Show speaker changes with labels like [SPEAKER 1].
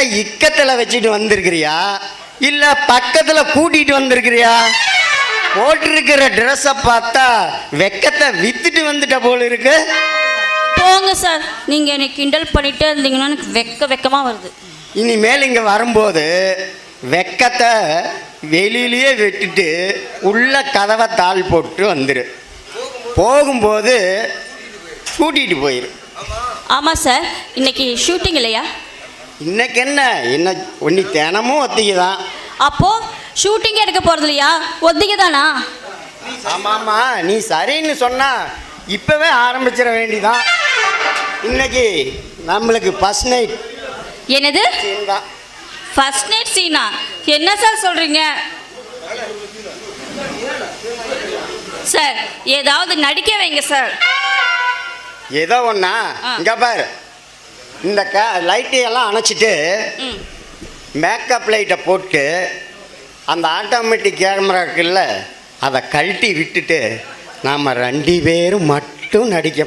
[SPEAKER 1] வெக்கத்தை இக்கத்தில் வச்சுட்டு வந்திருக்கிறியா? இல்ல பக்கத்துல கூட்டிட்டு வந்திருக்கிறியா? போட்டிருக்கிற ட்ரெஸ்ஸை பார்த்தா வெக்கத்தை வித்துட்டு வந்துட்ட போல இருக்கு.
[SPEAKER 2] போங்க சார். நீங்கள் என்னை கிண்டல் பண்ணிட்டே இருந்தீங்கன்னா எனக்கு வெக்க வெக்கமாக வருது.
[SPEAKER 1] இனிமேல் இங்கே வரும்போது வெக்கத்தை வெளியிலேயே விட்டுட்டு உள்ள கதவை தாள் போட்டு வந்துரு. போகும்போது கூட்டிகிட்டு போயிரு.
[SPEAKER 2] ஆமாம் சார். இன்னைக்கு ஷூட்டிங் இல்லையா?
[SPEAKER 1] இன்னைக்கு என்ன என்ன ஒன்னி தினமும் ஒத்திக்கு தான்
[SPEAKER 2] அப்போது ஷூட்டிங் எடுக்க போகிறது இல்லையா ஒத்திகை தானா
[SPEAKER 1] ஆமாம்மா நீ சரின்னு சொன்னா இப்போவே ஆரம்பிச்சிட வேண்டிதான். இன்னைக்கு நம்மளுக்கு ஃபஸ்ட் நைட்
[SPEAKER 2] என்னது?
[SPEAKER 1] தான்.
[SPEAKER 2] ஃபர்ஸ்ட் நைட் சீனா என்ன சார் சொல்கிறீங்க சார் ஏதாவது நடிக்க வைங்க சார்
[SPEAKER 1] ஏதோ ஒன்றா
[SPEAKER 2] ஆ.
[SPEAKER 1] இங்கே பாரு. இந்த க லைட்டையெல்லாம் அணைச்சிட்டு மேக்கப் லைட்டை போட்டு அந்த ஆட்டோமேட்டிக் கேமரா இருக்குல்ல அதை கழட்டி விட்டுட்டு நாம் ரெண்டு பேரும் மட்டும் நடிக்க